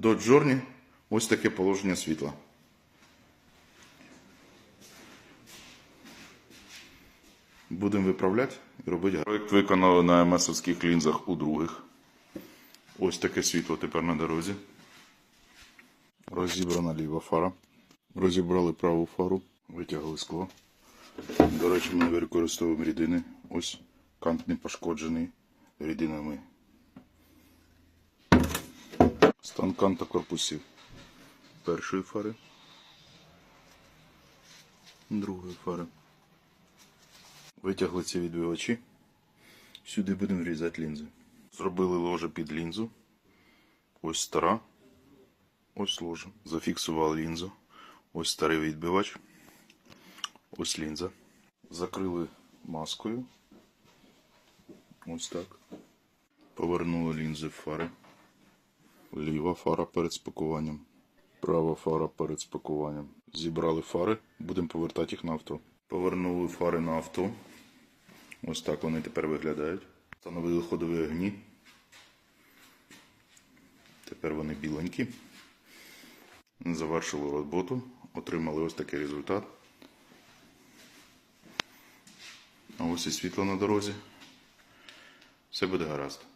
Dodge Journey. Ось таке положення світла. Будемо виправляти і робити. Проєкт виконали на МСовських лінзах у других. Ось таке світло тепер на дорозі. Розібрана ліва фара. Розібрали праву фару, витягли скло. До речі, ми використовуємо рідини. Ось кант не пошкоджений рідинами. Канта корпусів. Першої фари. Другої фари. Витягли ці відбивачі. Сюди будемо врізати лінзи. Зробили ложе під лінзу. Ось стара. Ось ложа. Зафіксували лінзу. Ось старий відбивач. Ось лінза. Закрили маскою. Ось так. Повернули лінзи в фари. Ліва фара перед спакуванням. Права фара перед спакуванням. Зібрали фари, будемо повертати їх на авто. Повернули фари на авто. Ось так вони тепер виглядають. Встановили ходові огні. Тепер вони біленькі. Завершили роботу. Отримали ось такий результат. А ось і світло на дорозі. Все буде гаразд.